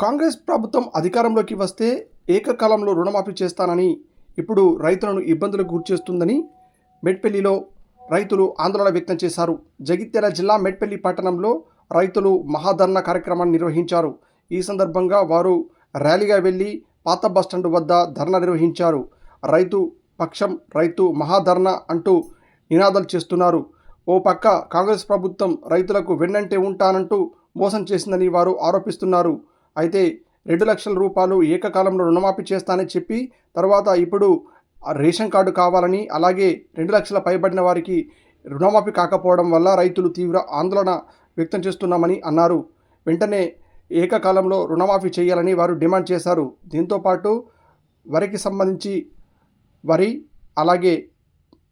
కాంగ్రెస్ ప్రభుత్వం అధికారంలోకి వస్తే ఏకకాలంలో రుణమాఫీ చేస్తానని ఇప్పుడు రైతులను ఇబ్బందులకు గురిచేస్తుందని మెట్పల్లిలో రైతులు ఆందోళన వ్యక్తం చేశారు. జగిత్యాల జిల్లా మెట్పల్లి పట్టణంలో రైతులు మహాధర్నా కార్యక్రమాన్ని నిర్వహించారు. ఈ సందర్భంగా వారు ర్యాలీగా వెళ్ళి పాత బస్టాండ్ వద్ద ధర్నా నిర్వహించారు. రైతు పక్షం రైతు మహాధర్నా అంటూ నినాదాలు చేస్తున్నారు. ఓ పక్క కాంగ్రెస్ ప్రభుత్వం రైతులకు వెన్నంటే ఉంటానంటూ మోసం చేసిందని వారు ఆరోపిస్తున్నారు. అయితే రెండు లక్షల రూపాయలు ఏకకాలంలో రుణమాఫీ చేస్తానని చెప్పి తర్వాత ఇప్పుడు రేషన్ కార్డు కావాలని అలాగే రెండు లక్షల పైబడిన వారికి రుణమాఫీ కాకపోవడం వల్ల రైతులు తీవ్ర ఆందోళన వ్యక్తం చేస్తున్నామని అన్నారు. వెంటనే ఏకకాలంలో రుణమాఫీ చేయాలని వారు డిమాండ్ చేశారు. దీంతోపాటు వరికి సంబంధించి వరి అలాగే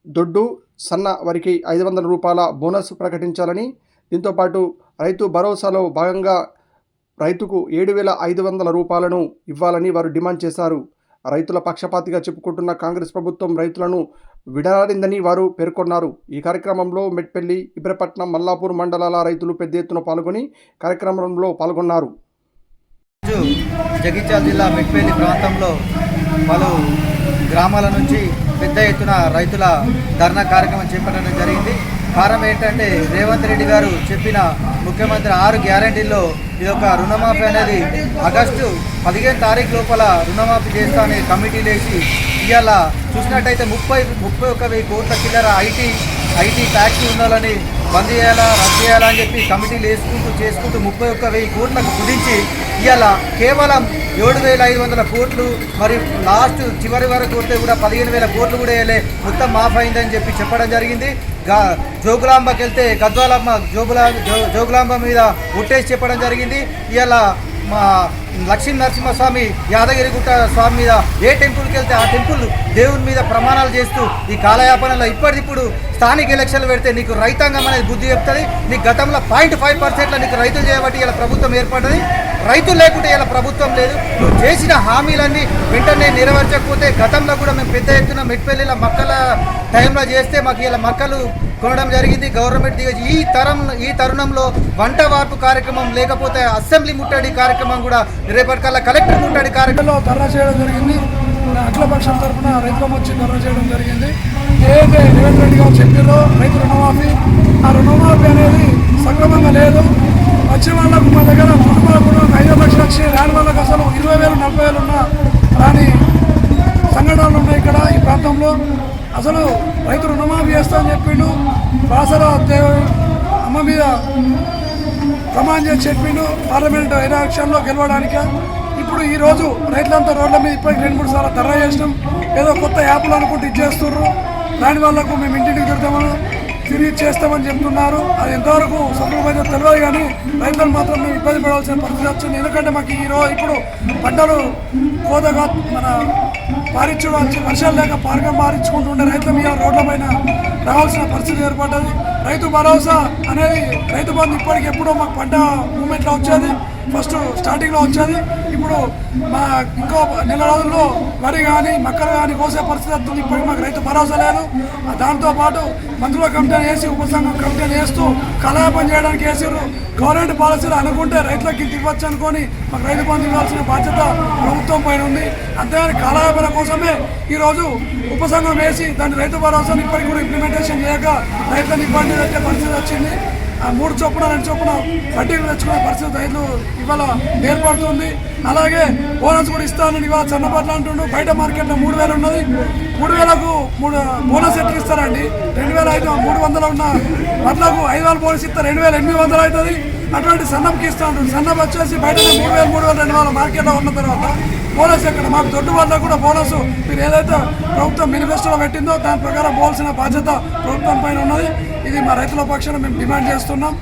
దొడ్డు సన్న వరికి ఐదు వందల రూపాయల బోనస్ ప్రకటించాలని దీంతోపాటు రైతు భరోసాలో భాగంగా రైతుకు ఏడు వేల ఐదు వందల రూపాయలను ఇవ్వాలని వారు డిమాండ్ చేశారు. రైతుల పక్షపాతిగా చెప్పుకుంటున్న కాంగ్రెస్ ప్రభుత్వం రైతులను విడనాడిందని వారు పేర్కొన్నారు. ఈ కార్యక్రమంలో మెట్పల్లి ఇబ్రపట్నం మల్లాపూర్ మండలాల రైతులు పెద్ద ఎత్తున పాల్గొని కార్యక్రమంలో పాల్గొన్నారు. జగిత్యాల జిల్లా మెట్పల్లి ప్రాంతంలో పలు గ్రామాల నుంచి పెద్ద ఎత్తున రైతుల ధర్నా కార్యక్రమం చేపట్టడం జరిగింది. కారణం ఏంటంటే రేవంత్ రెడ్డి గారు చెప్పిన ముఖ్యమంత్రి ఆరు గ్యారంటీల్లో ఇది ఒక రుణమాఫీ అనేది ఆగస్టు పదిహేను తారీఖు లోపల రుణమాఫీ చేస్తా అనే కమిటీలు వేసి ఇవాళ చూసినట్టయితే ముప్పై ముప్పై ఒక వెయ్యి కోట్ల చిల్లర ఐటీ ఐటీ ఫ్యాక్టరీ ఉండాలని బంద్ చేయాలా రద్దు చేయాలా అని చెప్పి కమిటీలు వేసుకుంటూ చేసుకుంటూ ముప్పై ఒక్క వెయ్యి కోట్లకు కుదించి ఇవాళ కేవలం ఏడు వేల ఐదు వందల కోట్లు మరి లాస్ట్ చివరి వరకు వస్తే కూడా పదిహేను వేల కోట్లు కూడా వేయలే. మొత్తం మాఫ్ అయిందని చెప్పి చెప్పడం జరిగింది. గా జోగులాంబకి వెళ్తే గద్వాలమ్మ జోగులా జో జోగులాంబ మీద ఒట్టేసి చెప్పడం జరిగింది. ఇవాళ మా లక్ష్మీ నరసింహస్వామి యాదగిరిగుట్ట స్వామి మీద ఏ టెంపుల్కి వెళ్తే ఆ టెంపుల్ దేవుని మీద ప్రమాణాలు చేస్తూ ఈ కాలయాపనలో ఇప్పటికిప్పుడు స్థానిక ఎలక్షన్లు పెడితే నీకు రైతాంగం అనేది బుద్ధి చెప్తుంది. నీకు గతంలో పాయింట్ ఫైవ్ పర్సెంట్లో నీకు రైతులు చేయబట్టి ఇలా ప్రభుత్వం ఏర్పడ్డది. రైతులు లేకుంటే ఇలా ప్రభుత్వం లేదు. నువ్వు చేసిన హామీలన్నీ వెంటనే నెరవేర్చకపోతే గతంలో కూడా మేము పెద్ద ఎత్తున మెట్పల్లిలో మక్కల టైంలో చేస్తే మాకు ఇలా మక్కలు కొనడం జరిగింది. గవర్నమెంట్ దిగ ఈ తరం ఈ తరుణంలో వంట వార్పు కార్యక్రమం లేకపోతే అసెంబ్లీ ముట్టడి కార్యక్రమం కూడా రేపటికల్లా కలెక్టర్ ముట్టడి కార్యక్రమం. లో ధర్నా చేయడం జరిగింది. మన అఖిలపక్షం తరఫున రైతులం వచ్చి ధర్నా చేయడం జరిగింది. ఏదైతే రేవంత్ రెడ్డి గారు చెప్పారో రైతు రుణమాఫీ ఆ రుణమాఫీ అనేది సక్రమంగా లేదు. వచ్చే వాళ్ళకు మా దగ్గర కుటుంబాలకు కూడా ఒక లక్షలు వచ్చి రాని వాళ్ళకు అసలు ఇరవై వేలు నలభై వేలు ఉన్న రాని సంఘటనలు ఉన్నాయి ఇక్కడ ఈ ప్రాంతంలో. అసలు రైతు రుణమాఫీ చేస్తా అని చెప్పిండు. బాసర దేవ అమ్మ మీద ప్రమాణం చేసి చెప్పిండు. పార్లమెంట్ ఎలక్షన్లో గెలవడానికి. ఇప్పుడు ఈ రోజు రైతులంతా రోడ్ల మీద ఇప్పటికి రెండు మూడు సార్లు ధర్నా చేసినాం. ఏదో కొత్త యాప్లు అనుకుంటూ ఇచ్చేస్తున్నారు దాని వాళ్ళకు మేము ఇంటింటికి తిడతామని తిరిగి చేస్తామని చెప్తున్నారు. అది ఎంతవరకు సఫలమైతే తెలియదు కానీ రైతులు మాత్రం మేము ఇబ్బంది పడాల్సిన పరిస్థితి వచ్చింది. ఎందుకంటే మాకు ఈ రోజు ఇప్పుడు పంటలు కోతగా మన పారించడానికి వర్షాలు లేక పారకం పారించుకుంటుండే రైతుల మీద రోడ్ల పైన రావాల్సిన పరిస్థితి ఏర్పడ్డది. రైతు భరోసా అనేది రైతు బంధు ఇప్పటికి ఎప్పుడో మాకు పంట మూమెంట్లో వచ్చేది. ఫస్ట్ స్టార్టింగ్లో వచ్చేది. ఇప్పుడు మా ఇంకో నెల రోజుల్లో వరి కానీ మక్కలు కానీ కోసే పరిస్థితి వస్తుంది. ఇప్పటికి మాకు రైతు భరోసా లేదు. దాంతోపాటు మంత్రుల కమిటీ వేసి ఉపసంఘం కమిటీ వేస్తూ కలాపం చేయడానికి వేసారు గవర్నమెంట్ పాలసీలు అనుకుంటే రైతులకు ఇంత ఇవ్వచ్చు అనుకొని మాకు రైతు బంధు ఇవ్వాల్సిన బాధ్యత ప్రభుత్వం పైన ఉంది. అంతేగాని కళాపన కోసమే ఈరోజు ఉపసంఘం వేసి దాన్ని రైతు భరోసాను ఇప్పటికి కూడా ఇంప్లిమెంటేషన్ చేయక రైతులను ఇబ్బంది పెట్టే పరిస్థితి వచ్చింది. మూడు చొప్పున రెండు చొప్పున వడ్డీలు తెచ్చుకునే పరిస్థితి రైతులు ఇవాళ ఏర్పడుతుంది. అలాగే బోనస్ కూడా ఇస్తానని ఇవాళ చన్నపట్ల అంటుండు. బయట మార్కెట్లో మూడు వేలు ఉన్నది. మూడు వేలకు మూడు బోనస్ ఎట్లా ఇస్తారండి? రెండు వేల ఐదు మూడు వందలు ఉన్న వడ్లకు ఐదు వేల బోనస్ ఇస్తారు రెండు వేల ఎనిమిది వందలు అవుతుంది. అటువంటి సన్నంకి ఇస్తూ ఉంటుంది సన్నం వచ్చేసి బయట మూడు వేలు మూడు వేల రెండు వేల మార్కెట్లో ఉన్న తర్వాత బోనస్ ఎక్కడ మాకు దొడ్డు వల్ల కూడా బోనస్ మీరు ఏదైతే ప్రభుత్వం మేనిఫెస్టోలో పెట్టిందో దాని ప్రకారం పోవాల్సిన బాధ్యత ప్రభుత్వం పైన ఉన్నది. ఇది మా రైతుల పక్షాన మేము డిమాండ్ చేస్తున్నాం.